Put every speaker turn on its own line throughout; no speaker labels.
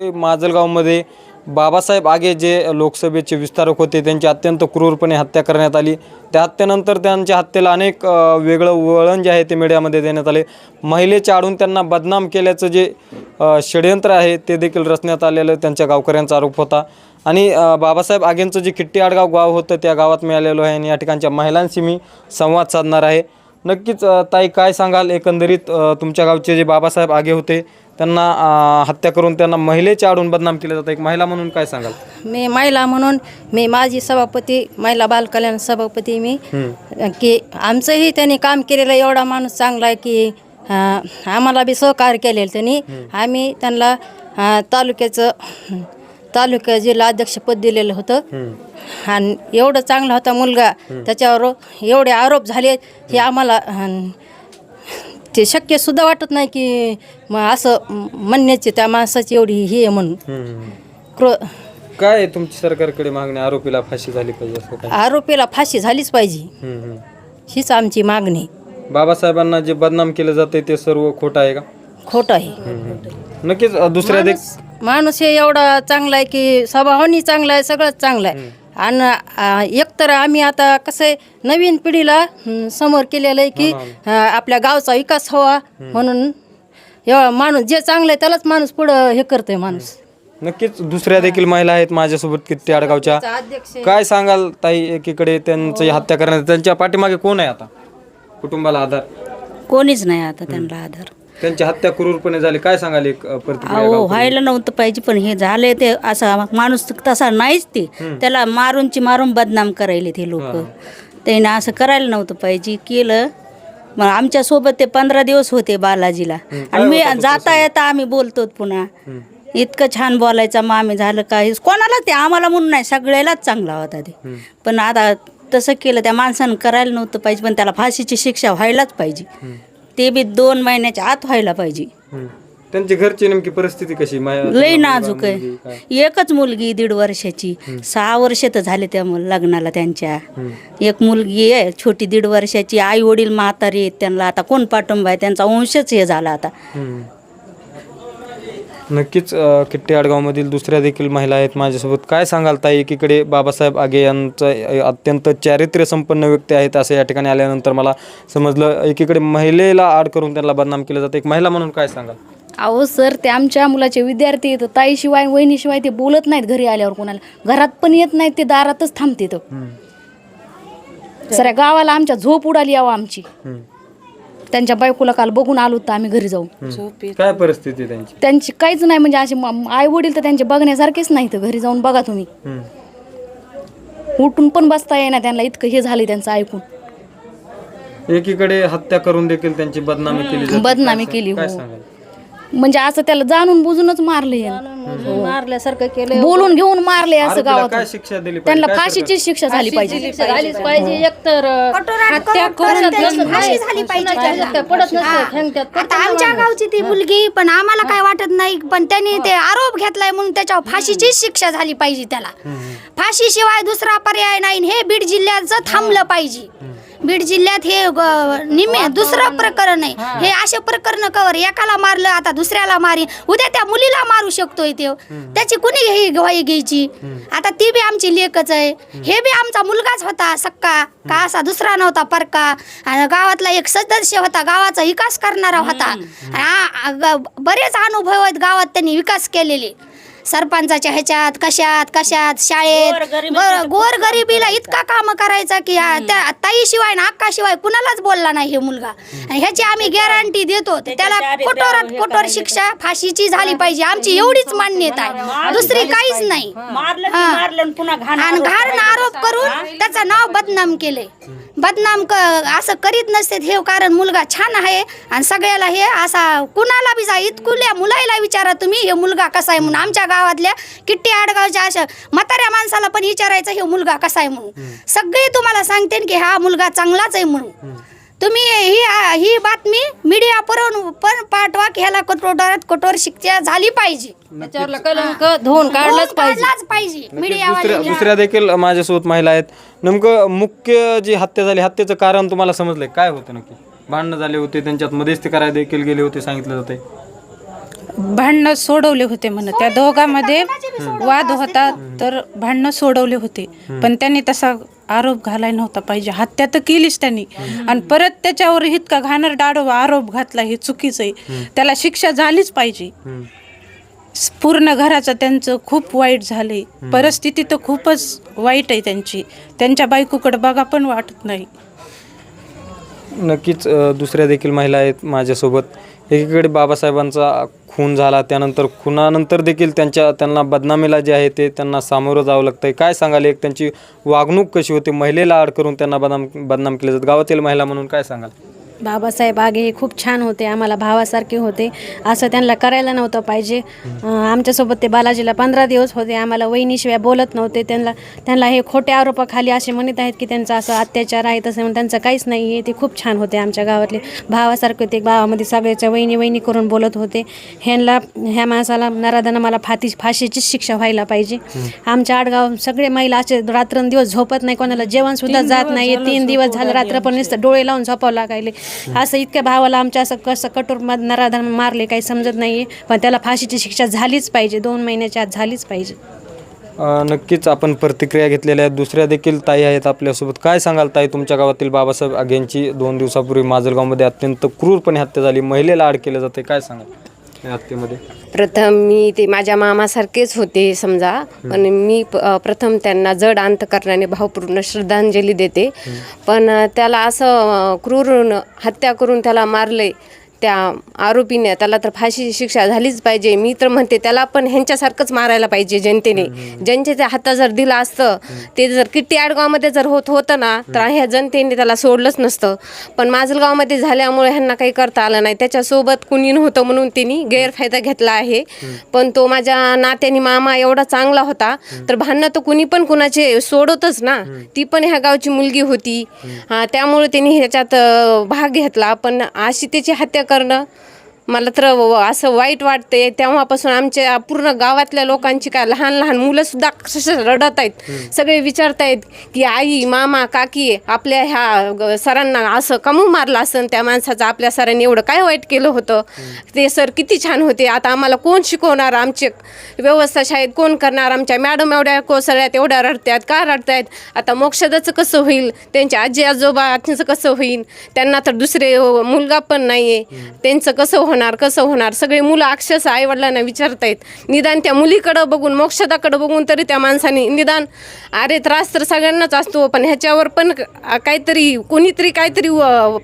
माजलगावमध्ये बाबासाहेब आगे जे लोकसभेचे विस्तारक होते त्यांची अत्यंत क्रूरपणे हत्या करण्यात आली. त्या हत्येनंतर त्यांच्या हत्येला अनेक वेगळं वळण जे आहे ते मीडियामध्ये देण्यात आले. महिलेच्या आडून त्यांना बदनाम केल्याचं जे षड्यंत्र षडयंत्र आहे ते देखील रचण्यात आलेलं त्यांच्या गावकऱ्यांचा आरोप होता. आणि बाबासाहेब आगेंचं जे किट्टी आडगाव गाव होतं त्या गावात मिळालेलो आहे आणि या ठिकाणच्या महिलांशी मी संवाद साधणार आहे. नक्कीच ताई काय सांगाल? एकंदरीत तुमच्या गावचे जे बाबासाहेब आगे होते त्यांना हत्या करून त्यांना महिलेच्या आडून बदनाम केलं जातं. एक महिला म्हणून काय सांगाल?
मी महिला म्हणून मी माझी सभापती महिला बालकल्याण सभापती मी. की आमचंही त्यांनी काम केलेलं एवढा माणूस चांगला आहे की अं, आम्हाला बी सहकार्य केलेलं त्यांनी. आम्ही त्यांना अं, तालुक्याचं तालुका जिल्हा अध्यक्षपद दिलेलं होतं. आणि एवढं चांगला होता मुलगा. त्याच्यावर एवढे आरोप झाले हे आम्हाला अं, ते शक्य सुद्धा वाटत नाही की मग असं म्हणण्याची त्या माणसाची एवढी हे आहे म्हणून. क्रो
काय आहे तुमची सरकारकडे मागणी? आरोपीला फाशी झाली पाहिजे असं काय?
आरोपीला फाशी झालीच पाहिजे.
हम्म, हम्म.
हीच आमची मागणी.
बाबासाहेबांना जे बदनाम केलं जाते ते सर्व खोटं आहे का?
खोटं आहे.
नक्कीच अ, दुसऱ्या देख
माणूस हे एवढा चांगला आहे की स्वभावानी चांगला आहे सगळंच चांगलं आहे. आणि आ, एकतर आम्ही आता कसं आहे नवीन पिढीला हं, समोर केलेलं आहे की अ, आपल्या गावचा विकास व्हावा म्हणून एवढा माणूस जे चांगलं आहे त्यालाच माणूस पुढं हे करतोय माणूस.
नक्कीच दुसऱ्या देखील महिला आहेत माझ्यासोबत किती आडगावच्या.
अध्यक्ष
काय सांगाल ताई एकीकडे त्यांची हत्या करण्यात त्यांच्या पाठीमागे कोण आहे आता? कुटुंबाला आधार.
कोणीच नाही आता त्यांना आधार.
त्यांची हत्या क्रूरपणे झाली. काय सांगाल एक अ, प्रतिक्रिया
अहो
गावकरी?
व्हायला नव्हतं पाहिजे पण हे झाले ते असा माणूस तसा नाहीच ते. त्याला मारूनची मारून बदनाम करायले ते लोक. त्याने असं करायला नव्हतं पाहिजे केलं. मग आमच्यासोबत ते पंधरा दिवस होते बालाजीला. आणि मी जाता येता आम्ही बोलतो पुन्हा. इतकं छान बोलायचं मग आम्ही झालं काय? कोणाला ते? आम्हाला म्हणून नाही सगळ्यालाच चांगला होता ते. पण आता तसं केलं त्या माणसानं करायला नव्हतं पाहिजे पण त्याला फाशीची शिक्षा व्हायलाच पाहिजे. ते बी दोन महिन्याच्या आत व्हायला पाहिजे.
हम्म. त्यांची घरची नेमकी परिस्थिती कशी? माया-
लय नाजूक
मुलगी काय?
आहे एकच मुलगी दीड वर्षाची. सहा वर्ष तर झाले त्या मुल- लग्नाला त्यांच्या. एक मुलगी आहे छोटी दीड वर्षाची. आई वडील म्हातारी आहेत त्यांना. आता कोण पाठिंबा आहे? त्यांचा वंशच हे झाला आता.
हम्म. नक्कीच किट्टी आडगावमधील दुसऱ्या देखील महिला आहेत माझ्यासोबत. काय सांगाल ताई? एकीकडे बाबासाहेब आगे यांचं अत्यंत चारित्र्य संपन्न व्यक्ती आहेत असं या ठिकाणी आल्यानंतर मला समजलं. एकीकडे महिलेला आड करून त्यांना बदनाम केलं जातं. एक महिला म्हणून काय सांगाल?
अहो सर ते आमच्या मुलाचे विद्यार्थी आहेत. ताईशिवाय वहिनीशिवाय ते बोलत नाहीत घरी आल्यावर कोणाला. घरात पण येत नाहीत ते दारातच थांबते सर गावाला आमच्या झोप उडाली यावं आमची. त्यांच्या बायकोला काल बघून आलो तर आम्ही घरी जाऊ
काय परिस्थिती आहे त्यांची?
त्यांची काहीच नाही म्हणजे असे आई वडील तर त्यांचे बघण्यासारखेच नाही तर घरी जाऊन बघा तुम्ही.
हम्म.
उठून पण बसता येईना त्यांना इतकं हे झालं त्यांचं ऐकून.
एकीकडे हत्या करून देखील त्यांची बदनामी केली जाते.
बदनामी
काय
केली,
काय
हो.
सांगाल?
म्हणजे असं त्याला जाणून बुजूनच मारले
मारल्यासारखं केलं
बोलून घेऊन मारले असं गावात
काय शिक्षा दिली पाहिजे?
त्यांना
काय
फाशीची शिक्षा झाली पाहिजे.
झालीच पाहिजे. एकतर हत्या करून
फाशी झाली पाहिजे. त्याला.
पडत
हा.
नसतं
आता आमच्या गावची ती मुलगी पण आम्हाला काय वाटत नाही पण त्यांनी ते आरोप घेतलाय म्हणून त्याच्यावर फाशीची शिक्षा झाली पाहिजे त्याला. फाशीशिवाय दुसरा पर्याय नाही आणि हे बीड जिल्ह्याचं थांबलं पाहिजे. बीड जिल्ह्यात हे ग- निम्मे दुसरं प्रकरण आहे. हे. असे प्रकरण कवर एकाला मारलं आता दुसऱ्याला मारी. उद्या त्या मुलीला मारू शकतोय ते. त्याची कुणी ही ग्वाही घ्यायची? आता ती बी आमची लेखच आहे. हे बी आमचा मुलगाच होता सक्का. का असा दुसरा नव्हता परका. आणि गावातला एक सदस्य होता गावाचा विकास करणारा होता. आ- आ- ग- बरेच अनुभव आहेत गावात त्यांनी विकास केलेले. सरपंचाच्या ह्याच्यात कशात कशात शाळेत? गोर गरिबीला इतका काम करायचा की हा त्या ताईशिवाय ना अक्काशिवाय कुणालाच बोलला नाही हे मुलगा. आणि ह्याची आम्ही गॅरंटी देतो. त्याला कठोरात कठोर शिक्षा फाशीची झाली पाहिजे. आमची एवढीच मान्यता आहे. दुसरी काहीच नाही.
मारलं की
हा.
मारलं आणि पुन्हा घाण
आणि
आरोप
घाण
करायचा.
आरोप करून त्याचं नाव बदनाम केले. बदनाम क असं करीत नसते हे कारण मुलगा छान आहे आणि सगळ्याला हे असा कुणाला बी जा इतकुल्या मुलाला विचारा तुम्ही हे मुलगा कसा आहे म्हणून आमच्या गावातल्या किट्टी आडगावच्या अशा म्हाताऱ्या माणसाला पण विचारायचं हे मुलगा कसा आहे म्हणून? सगळे तुम्हाला सांगते की हा मुलगा चांगलाच आहे म्हणून. तुम्ही ही ही बातमी मीडिया पुरवून पण पाठवा की ह्याला कठोरात कठोर शिक्षा झाली पाहिजे.
त्याच्यावरला कलंक धुवून काढलंच पाहिजे.
काढलाच पाहिजे मीडिया
दुसऱ्या दुसऱ्या देखील माझ्यासोबत महिला आहेत. नेमकं मुख्य जी हत्या झाली हत्येचं कारण तुम्हाला समजलंय? काय होतं नक्की? भांडणं झाले होते त्यांच्यात मध्यस्थी करायला देखील गेले होते सांगितलं जाते
भांडणं सोडवले होते म्हणत. त्या दोघांमध्ये वाद होता तर भांडणं सोडवले होते. पण त्यांनी तसा आरोप घालाय नव्हता पाहिजे. हत्या तर केलीच त्यांनी. आणि परत त्याच्यावर इतका घाणर डाडो आरोप घातला हे चुकीचं आहे. त्याला शिक्षा झालीच पाहिजे. पूर्ण घराचं त्यांचं खूप वाईट झाले परिस्थिती तर खूपच वाईट आहे त्यांची. त्यांच्या बायकोकडे बघा पण वाटत नाही.
नक्कीच दुसऱ्या देखील महिला आहेत माझ्यासोबत. एकीकडे बाबासाहेबांचा खून झाला त्यानंतर खुनानंतर देखील त्यांच्या त्यांना बदनामीला जे आहे ते त्यांना सामोरं जावं लागतं आहे काय सांगाल एक त्यांची वागणूक कशी होती? महिलेला आड करून त्यांना बदनाम बदनाम केलं जात. गावातील महिला म्हणून काय सांगाल?
बाबासाहेब आगे हे खूप छान होते आम्हाला भावासारखे होते. असं त्यांना करायला नव्हतं पाहिजे. आमच्यासोबत ते बालाजीला पंधरा दिवस होते आम्हाला वहिनीशिवाय बोलत नव्हते. त्यांना त्यांना हे खोटे आरोपाखाली असे म्हणत आहेत की त्यांचा असं अत्याचार आहे तसं म्हणून त्यांचं काहीच नाही आहे ते खूप छान होते आमच्या गावातले. भावासारखे होते गावामध्ये सगळ्याच्या वहिनी वहिनी करून बोलत होते. ह्यांना ह्या माणसाला नराधना मला फाती फाशीचीच शिक्षा व्हायला पाहिजे. आमच्या आडगाव सगळे महिला असे रात्रंदिवस झोपत नाही कोणाला जेवण सुद्धा जात नाही तीन दिवस झालं रात्र पण नुसतं डोळे लावून झोपावं लागायले. असं इतक्या भावाला आमच्या असं कसं कठोर नराधन मारले काही समजत नाही पण त्याला फाशीची शिक्षा झालीच पाहिजे. दोन महिन्याच्या आत झालीच पाहिजे.
अ, नक्कीच आपण प्रतिक्रिया घेतलेल्या आहेत. दुसऱ्या देखील ताई आहेत आपल्यासोबत. काय सांगाल ताई? तुमच्या गावातील बाबासाहेब यांची दोन दिवसापूर्वी माजलगावमध्ये अत्यंत क्रूरपणे हत्या झाली. महिलेला आड केलं जाते काय सांगाल?
प्रथम मी ते माझ्या मामासारखेच होते समजा. पण मी प्रथम त्यांना जड अंतकरणाने भावपूर्ण श्रद्धांजली देते. पण त्याला असं क्रूर हत्या करून त्याला मारले त्या आरोपीने त्याला तर फाशीची शिक्षा झालीच पाहिजे. मी तर म्हणते त्याला पण ह्यांच्यासारखंच मारायला पाहिजे जनतेने. जनतेच्या हातात जर दिलं असतं ते जर किट्टी आडगावमध्ये जर होत होतं ना तर ह्या जनतेने त्याला सोडलंच नसतं. पण माजलगावमध्ये झाल्यामुळे ह्यांना काही करता आलं नाही. त्याच्यासोबत कुणी नव्हतं म्हणून त्यांनी गैरफायदा घेतला आहे. पण तो माझ्या नात्याने मामा एवढा चांगला होता तर भांडणं तर कुणी पण कुणाचे सोडतच ना. ती पण ह्या गावची मुलगी होती. त्यामुळे त्यांनी ह्याच्यात भाग घेतला. पण अशी त्याची हत्या करणं मला तर असं वाईट वाटते तेव्हापासून आमच्या पूर्ण गावातल्या लोकांची काय लहान लहान मुलं सुद्धा अक्षरशः रडत आहेत? सगळे विचारतायत की आई मामा काकी आपल्या ह्या सरांना असं कमू मारलं असं? त्या माणसाचं आपल्या सरांनी एवढं काय वाईट केलं होतं? ते सर किती छान होते. आता आम्हाला कोण शिकवणार? आमचे व्यवस्था शाळेत कोण करणार? आमच्या मॅडम एवढ्या कोसळ्यात एवढ्या रडतात का रडतायत? आता मोक्षदाचं कसं होईल? त्यांच्या आजी आजोबा त्यांचं कसं होईल? त्यांना तर दुसरे मुलगा पण नाही आहे त्यांचं कसं होणार? कसं होणार? सगळे मुलं अक्षरशः आईवडिलांना आहेत. निदान त्या मुलीकडं बघून मोक्षदाकडं बघून तरी त्या माणसाने निदान अरे त्रास तर सगळ्यांनाच असतो पण ह्याच्यावर पण काहीतरी कोणीतरी काहीतरी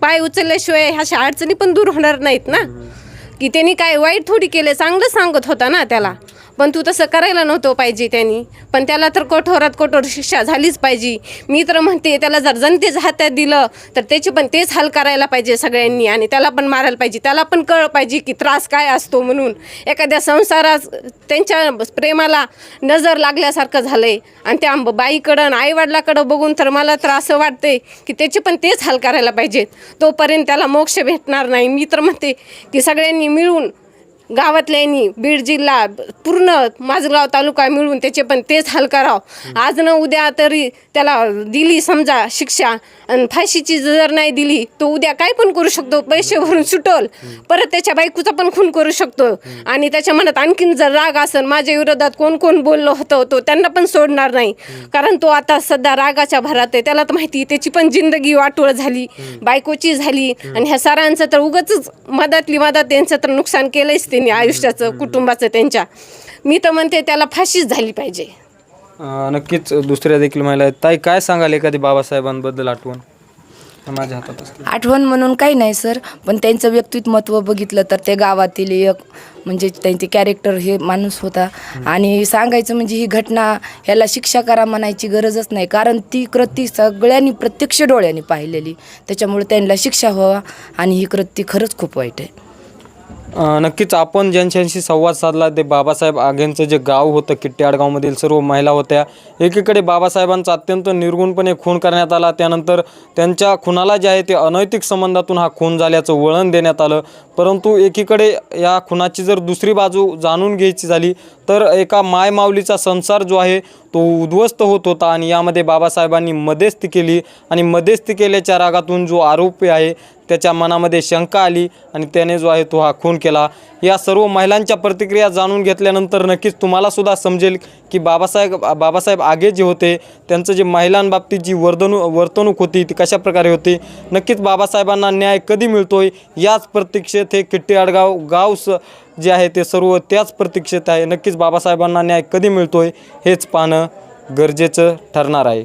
पाय उचलल्याशिवाय ह्याशा अडचणी पण दूर होणार नाहीत ना? की त्यांनी काय वाईट थोडी केले चांगलं सांगत होता ना त्याला? पण तू तसं करायला नव्हतं पाहिजे त्यांनी. पण त्याला तर कठोरात कठोर शिक्षा झालीच पाहिजे. मी तर म्हणते त्याला जर जनतेच हातात दिलं तर त्याचे पण तेच हाल करायला पाहिजे सगळ्यांनी आणि त्याला पण मारायला पाहिजे. त्याला पण कळ पाहिजे की त्रास काय असतो म्हणून. एखाद्या संसारात त्यांच्या प्रेमाला नजर लागल्यासारखं झालंय. आणि त्या बाईकडं आणि आईवडिलाकडं बघून तर मला तर असं वाटते की त्याचे पण तेच हाल करायला पाहिजेत. तोपर्यंत त्याला मोक्ष भेटणार नाही. मी तर म्हणते की सगळ्यांनी मिळून गावातल्यांनी बीड जिल्हा पूर्ण माझगाव तालुका मिळून त्याचे पण तेच हाल करावं. आज न उद्या तरी त्याला दिली समजा शिक्षा. आणि फाशीची जर नाही दिली तो उद्या काय पण करू शकतो पैसे भरून सुटल. परत त्याच्या बायकोचा पण खून करू शकतो. आणि त्याच्या मनात आणखीन जर राग असेल माझ्या विरोधात कोण कोण बोललो होतं तो त्यांना पण सोडणार नाही. कारण तो आता सध्या रागाच्या भरात आहे. त्याला तर माहिती आहे, त्याची पण जिंदगी वाटोळ झाली बायकोची झाली. आणि ह्या सरांचं तर उगच मधातली मधात त्यांचं तर नुकसान केलंच त्यांनी आयुष्याचं कुटुंबाचं त्यांच्या. मी तर म्हणते त्याला फाशीच झाली पाहिजे.
अ, नक्कीच दुसऱ्या देखील महिला आहेत. ताई काय सांगाल एखादी बाबासाहेबांबद्दल आठवण? माझ्या हातात असते
आठवण म्हणून काही नाही सर. पण त्यांचं व्यक्तिमत्व बघितलं तर ते गावातील एक म्हणजे त्यांचे कॅरेक्टर हे माणूस होता. आणि सांगायचं म्हणजे ही घटना ह्याला शिक्षा करा म्हणायची गरजच नाही. कारण ती कृती सगळ्यांनी प्रत्यक्ष डोळ्यांनी पाहिलेली. त्याच्यामुळे त्यांना शिक्षा व्हावा आणि ही कृती खरंच खूप वाईट आहे.
नक्कीच आपण ज्यांच्याशी संवाद साधला ते बाबासाहेब आगेंचं जे गाव होतं किट्ट्याडगावमधील सर्व महिला होत्या एकीकडे बाबासाहेबांचा अत्यंत निर्गुणपणे खून करण्यात आला त्यानंतर त्यांच्या खुनाला जे आहे ते अनैतिक संबंधातून हा खून झाल्याचं वळण देण्यात आलं. परंतु एकीकडे या खुनाची जर दुसरी बाजू जाणून घ्यायची झाली तर एका मायमाऊलीचा संसार जो आहे तो उद्ध्वस्त होत होता आणि यामध्ये बाबासाहेबांनी मध्यस्थी केली आणि मध्यस्थी केल्याच्या रागातून जो आरोपी आहे त्याच्या मनामध्ये शंका आली आणि त्याने जो आहे तो हा खून केला. या सर्व महिलांच्या प्रतिक्रिया जाणून घेतल्यानंतर नक्कीच तुम्हालासुद्धा समजेल की बाबासाहेब बाबासाहेब आगे जे होते त्यांचं जे महिलांबाबतीत जी वर्तणूक वर्तणूक होती ती कशाप्रकारे होती? नक्कीच बाबासाहेबांना न्याय कधी मिळतोय? याच प्रतीक्षेत हे किट्टी आडगाव गाव स जे आहे ते सर्व त्याच प्रतीक्षेत आहे. नक्कीच बाबासाहेबांना न्याय कधी मिळतोय हेच पाहणं गरजेचं ठरणार आहे.